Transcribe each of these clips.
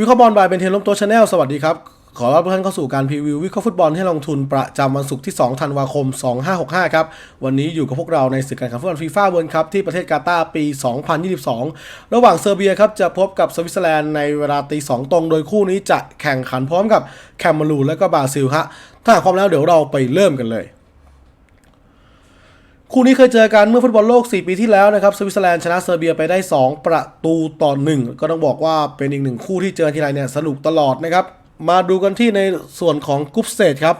วิเคราะห์บอลบายเป็นเทนลมโตชาแนลสวัสดีครับ ขอรับทุกท่านเข้าสู่การพรีวิววิเคราะห์ฟุตบอลให้ลงทุนประจำวันศุกร์ที่ 2 ธันวาคม 2565 ครับ วันนี้อยู่กับพวกเราในศึกการแข่งฟุตบอลฟีฟ่าเวิลด์คัพที่ประเทศกาตาร์ปี 2022 ระหว่างเซอร์เบียครับจะพบกับสวิตเซอร์แลนด์ในเวลาตี 2 ตรง โดยคู่นี้จะแข่งขันพร้อมกับแคมเมรูและก็บราซิลฮะถ้าหากพร้อมแล้วเดี๋ยวเราไปเริ่มกันเลย คู่นี้เคยเจอกันเมื่อฟุตบอลโลก 4 ปีที่แล้วนะครับสวิตเซอร์แลนด์ชนะเซอร์เบียไปได้ 2 ประตูต่อ 1 ก็ต้องบอกว่าเป็นอีกหนึ่งคู่ที่เจอทีไรเนี่ยสนุกตลอดนะครับ มาดูกันที่ในส่วนของกรุ๊ปสเตจครับ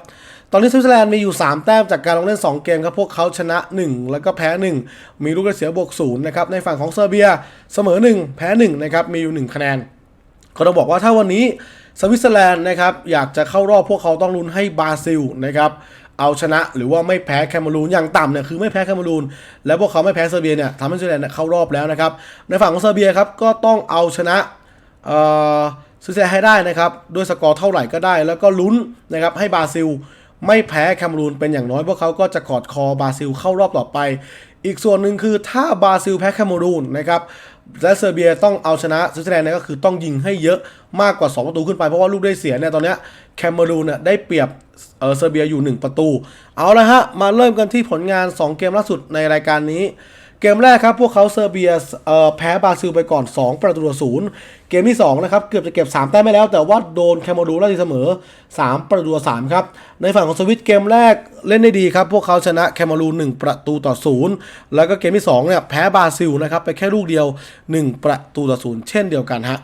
ตอนนี้สวิตเซอร์แลนด์มีอยู่ 3 แต้มจากการลงเล่น 2 เกมครับ พวกเขาชนะ 1 แล้วก็แพ้ 1 มีลูกได้เสียบวก0นะครับในฝั่งของเซอร์เบียเสมอ 1 แพ้1นะครับมีอยู่ 1 คะแนน ก็ต้องบอกว่าถ้าวันนี้สวิตเซอร์แลนด์นะครับอยากจะเข้ารอบพวกเขาต้องลุ้นให้บราซิลนะครับ เอาชนะหรือว่าไม่แพ้แคนารูนอย่างต่ำเนี่ยคือไม่แพ้แคนารูน แล้วพวกเขาไม่แพ้เซอร์เบียเนี่ยทำให้สวิตเซอร์แลนเนี่ยเข้ารอบแล้วนะครับ ในฝั่งของเซอร์เบียครับก็ต้องเอาชนะเอ่อสวิเซอร์แลนให้ได้นะครับด้วยสกอร์เท่าไหร่ก็ได้ แล้วก็ลุ้นนะครับให้บราซิลไม่แพ้แคนารูนเป็นอย่างน้อยพวกเขาก็จะกอดคอบราซิลเข้ารอบต่อไป อีกส่วนหนึ่งคือถ้าบราซิลแพ้แคนารูนนะครับ และเซอร์เบียต้องเอาชนะสวิตเซอร์แลนด์เนี่ยก็คือต้องยิงให้เยอะมากกว่า 2 ประตูขึ้นไป เพราะว่าลูกได้เสียเนี่ยตอนนี้แคนารูนเนี่ยได้เปรียบเออเซอร์เบียอยู่ 1 ประตู เอาละฮะ มาเริ่มกันที่ผลงาน 2 เกมล่าสุดในรายการนี้ เกมแรกครับ พวกเขาเซอร์เบียแพ้บราซิลไปก่อน 2 ประตูต่อศูนย์เกมที่ 2 นะครับ เกือบจะเก็บ 3 แต้มไปแล้ว แต่ว่าโดนแคนารูไล่เสมอ 3 ประตูต่อ3ครับ ในฝั่งของสวิตเกมแรกเล่นได้ดีครับ พวกเขาชนะแคนารูน1ประตูต่อศูนย์แล้วก็เกมที่2เนี่ยแพ้บราซิลนะครับไปแค่ลูกเดียว 1 ประตูต่อศูนย์เช่นเดียวกันฮะ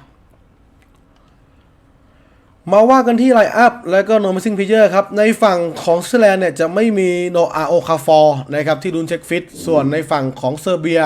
มาว่ากันที่ไลอัพและก็โนมิซิงพิเยอร์ครับ ในฝั่งของสวิตเซอร์แลนด์เนี่ยจะไม่มีโนอาโอคาฟอร์นะครับที่ดุนเช็คฟิต ส่วนในฝั่งของเซอร์เบีย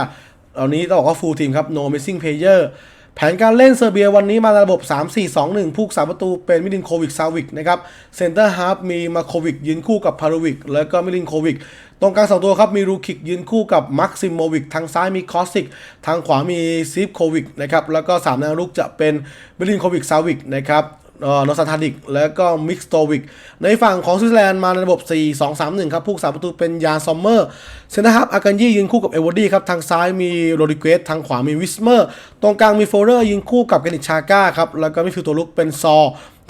เหล่านี้ต้องบอกว่าฟูลทีมครับโนมิซิงเพเยอร์แผนการเล่นเซอร์เบียวันนี้มาในระบบ 3-4-2-1 ผู้สาประตูเป็นมิลินโควิกซาวิกนะครับเซนเตอร์ฮาร์ฟมีมาโควิกยืนคู่กับพาราวิกแล้วก็มิลินโควิกตรงกลางสองตัวครับมีรูคิกยืนคู่กับมักซิมโมวิกทางซ้ายมีคอสติก ทางขวามีซีฟโควิกนะครับแล้วก็3แนวรุกจะเป็นมิลินโควิกซาวิกนะครับ อ่อนอสทาดิก แล้วก็มิกสโตวิก ในฝั่งของสวิตเซอร์แลนด์มาในระบบ 4 2 3 1 ครับ ผู้สาประตูเป็นยานซอมเมอร์ เซนเตอร์ฮับอากันยี่ยืนคู่กับเอวอดี้ครับ ทางซ้ายมีโรดิเกสทางขวามีวิสเมอร์ ตรงกลางมีโฟเรอร์ยืนคู่กับแกนิชชาก้าครับ แล้วก็มิฟิลตัวลุกเป็นซอ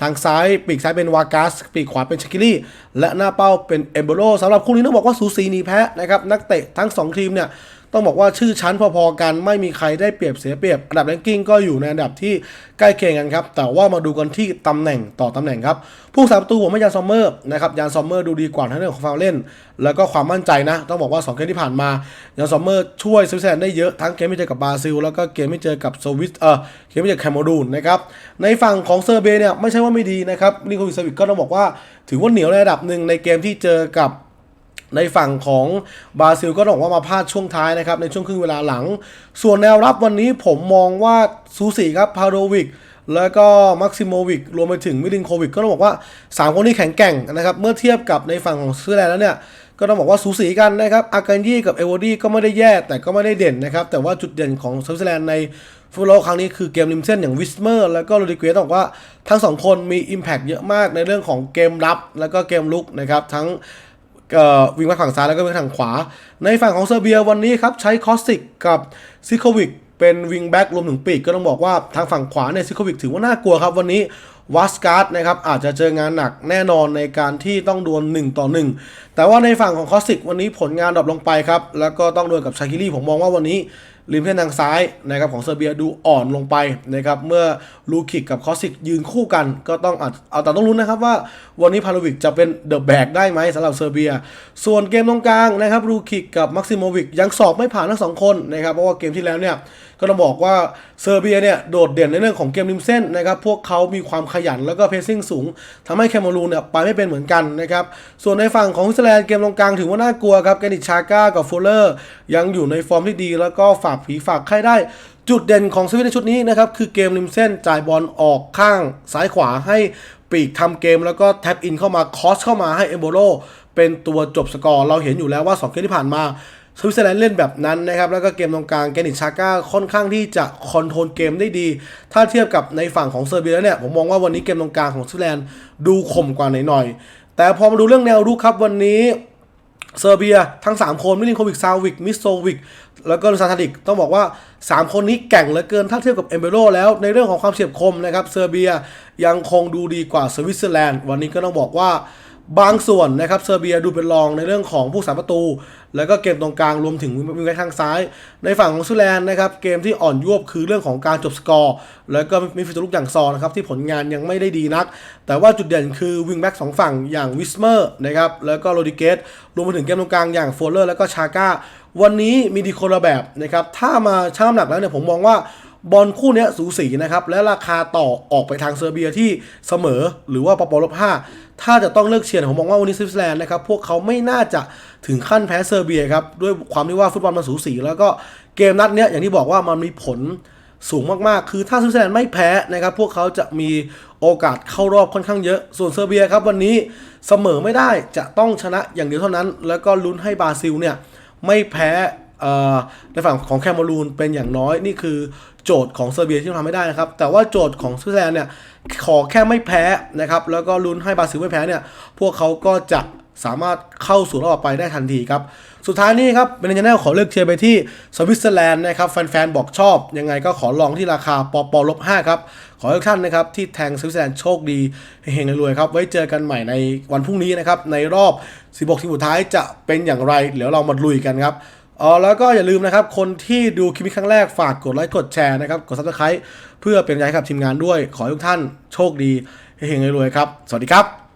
ทางซ้าย ปีกซ้ายเป็นวากัสปีกขวาเป็นชากิลี่ และหน้าเป้าเป็นเอมโบโลสำหรับคู่นี้ต้องบอกว่าสูสีนีแพ้นะครับนักเตะทั้งสองทีมเนี่ย ต้องบอกว่าชื่อชั้นพอๆกันไม่มีใครได้เปรียบเสียเปรียบอันดับแรงกิ้งก็อยู่ในอันดับที่ใกล้เคียงกันครับ แต่ว่ามาดูกันที่ตำแหน่งต่อตำแหน่งครับ ผู้สาประตูผมไม่ยานซอมเมอร์นะครับยานซอมเมอร์ดูดีกว่าทั้งเรื่องของฟาวเล่น แล้วก็ความมั่นใจนะ ต้องบอกว่า 2 เกมที่ผ่านมายานซอมเมอร์ช่วยสวิตเซอร์แลนด์ได้เยอะทั้งเกมที่เจอกับบราซิล แล้วก็เกมที่เจอกับสวิตเออเกมที่เจอแคนารูนนะครับในฝั่งของเซอร์เบียเนี่ยไม่ใช่ว่าไม่ดีนะครับนิโควิสวิกก็ต้องบอกว่า ถือว่าเหนียวในระดับหนึ่งในเกมที่เจอกับ ในฝั่งของบราซิลก็ต้องบอกว่ามาพลาดช่วงท้ายนะครับ ในช่วงครึ่งเวลาหลัง ส่วนแนวรับวันนี้ผมมองว่าซูสีครับพาโดวิกแล้วก็มักซิโมวิกรวมไปถึงมิลินโควิกก็ต้องบอกว่า 3 คนนี้แข็งแกร่งนะครับ เมื่อเทียบกับในฝั่งของสวิตเซอร์แลนด์แล้วเนี่ย ก็ต้องบอกว่าสูสีกันนะครับอาการยี่กับเอวอดี้ก็ไม่ได้แย่แต่ก็ไม่ได้เด่นนะครับ แต่ว่าจุดเด่นของสวิตเซอร์แลนด์ในฟุตบอลครั้งนี้คือเกมริมเส้นอย่างวิสเมอร์แล้วก็โรดิเกสต้องบอกว่าทั้งสองคนมี Impact เยอะมากในเรื่องของเกมรับ แล้วก็เกมลุกนะครับทั้ง วิ่งมาฝั่งซ้ายแล้วก็วิ่งทางขวา ในฝั่งของเซอร์เบียวันนี้ครับใช้คอสติกกับซิโควิกเป็นวิงแบ็กรวมถึงปีกก็ต้องบอกว่าทางฝั่งขวาเนี่ยซิโควิกถือว่าน่ากลัวครับ วันนี้วัสการ์ดนะครับอาจจะเจองานหนักแน่นอนในการที่ต้องดวล1ต่อ 1 แต่ว่าในฝั่งของคอสติกวันนี้ผลงานดรอปลงไปครับแล้วก็ต้องดวลกับชาคิลี่ผมมองว่าวันนี้ ริมเส้นทางซ้ายนะครับของเซอร์เบียดูอ่อนลงไปนะครับเมื่อลูคิกกับคอสิกยืนคู่กัน ก็ต้องเอาแต่ต้องลุ้นนะครับว่าวันนี้พาโลวิกจะเป็นเดอะแบกได้ไหมสำหรับเซอร์เบีย ส่วนเกมตรงกลางนะครับลูคิกกับมักซิโมวิกยังสอบไม่ผ่านทั้งสองคนนะครับเพราะว่าเกมที่แล้วเนี่ย ก็ต้องบอกว่าเซอร์เบียเนี่ยโดดเด่นในเรื่องของเกมริมเส้นนะครับ พวกเขามีความขยันแล้วก็เพสซิ่งสูงทำให้แคนารูนเนี่ยไปไม่เป็นเหมือนกันนะครับ ส่วนในฝั่งของสวิตเซอร์แลนด์เกมตรงกลางถือว่าน่ากลัวครับแกนิชาก้ากับฟูลเลอร์ยังอยู่ในฟอร์มที่ดี แล้วก็ฝากผีฝากไข้ได้จุดเด่นของสวิตในชุดนี้นะครับ คือเกมริมเส้นจ่ายบอลออกข้างซ้ายขวาให้ปีกทำเกมแล้วก็แท็บอินเข้ามาคอสเข้ามาให้เอโบโลเป็นตัวจบสกอร์ เราเห็นอยู่แล้วว่า 2 เกมที่ผ่านมา สวิตเซอร์แลนด์เล่นแบบนั้นนะครับแล้วก็เกมตรงกลางแกนิชชาก้าค่อนข้างที่จะคอนโทรลเกมได้ดี ถ้าเทียบกับในฝั่งของเซอร์เบียแล้วเนี่ยผมมองว่าวันนี้เกมตรงกลางของสวิตเซอร์แลนด์ดูข่มกว่าหน่อยๆแต่พอมาดูเรื่องแนวรุกครับวันนี้เซอร์เบียทั้ง 3 คนมิลินโควิกซาวิกมิสโซวิกแล้วก็ลูซานทาดิกต้องบอกว่า 3 คนนี้แก่งเหลือเกินถ้าเทียบกับเอมเบโรแล้วในเรื่องของความเฉียบคมนะครับเซอร์เบียยังคงดูดีกว่าสวิตเซอร์แลนด์ วันนี้ก็ต้องบอกว่า บางส่วนนะครับเซอร์เบียดูเป็นรองในเรื่องของผู้สาประตู แล้วก็เกมตรงกลางรวมถึงวิงแบ็กทางซ้าย ในฝั่งของสวิตเซอร์แลนนะครับเกมที่อ่อนยวบคือเรื่องของการจบสกอร์ แล้วก็มีฟิตลุกอย่างซอนะครับที่ผลงานยังไม่ได้ดีนัก แต่ว่าจุดเด่นคือวิงแบ็กสองฝั่งอย่างวิสเมอร์นะครับแล้วก็โรดิเกสรวมไปถึงเกมตรงกลางอย่างโฟลเลอร์แล้วก็ชาก้าวันนี้มีดีคนละแบบนะครับถ้ามาช่างน้ำหนักแล้วเนี่ยผมมองว่าบอลคู่นี้สูสีนะครับและราคาต่อออกไปทางเซอร์เบียที่เสมอหรือว่าปปลบห้า ถ้าจะต้องเลือกเชียร์เนี่ยผมมองว่าวันนี้สวิตเซอร์แลนด์นะครับพวกเขาไม่น่าจะถึงขั้นแพ้เซอร์เบียครับด้วยความที่ว่าฟุตบอลมันสูสีแล้วก็เกมนัดเนี้ยอย่างที่บอกว่ามันมีผลสูงมากๆ คือถ้าสวิตเซอร์แลนด์ไม่แพ้นะครับ พวกเขาจะมีโอกาสเข้ารอบค่อนข้างเยอะ ส่วนเซอร์เบียครับวันนี้เสมอไม่ได้จะต้องชนะอย่างเดียวเท่านั้น แล้วก็ลุ้นให้บราซิลเนี่ยไม่แพ้ ในฝั่งของแคนารูนเป็นอย่างน้อยนี่คือโจทย์ของเซอร์เบียที่ทำไม่ได้นะครับ แต่ว่าโจทย์ของสวิตเซอร์แลนด์เนี่ยขอแค่ไม่แพ้นะครับ แล้วก็ลุ้นให้บราซิลไม่แพ้เนี่ย พวกเขาก็จะสามารถเข้าสู่รอบไปได้ทันทีครับ สุดท้ายนี้ครับเป็นชแนลขอเลือกเชียร์ไปที่สวิตเซอร์แลนด์นะครับแฟนๆบอกชอบ ยังไงก็ขอลองที่ราคาปปลบ5ครับ ขอให้ทุกท่านนะครับที่แทงสวิตเซอร์แลนด์โชคดีเฮงรวยครับ ไว้เจอกันใหม่ในวันพรุ่งนี้นะครับในรอบ 16 ทีมสุดท้ายจะเป็นอย่างไรเดี๋ยวเรามาลุยกันครับ อ๋อแล้วก็อย่าลืมนะครับ คนที่ดูคลิปนี้ครั้งแรกฝากกดไลค์กดแชร์นะครับ กด subscribe เพื่อเป็นกำลังใจให้กับทีมงานด้วย ขอให้ทุกท่านโชคดีเฮงๆรวยๆครับ สวัสดีครับ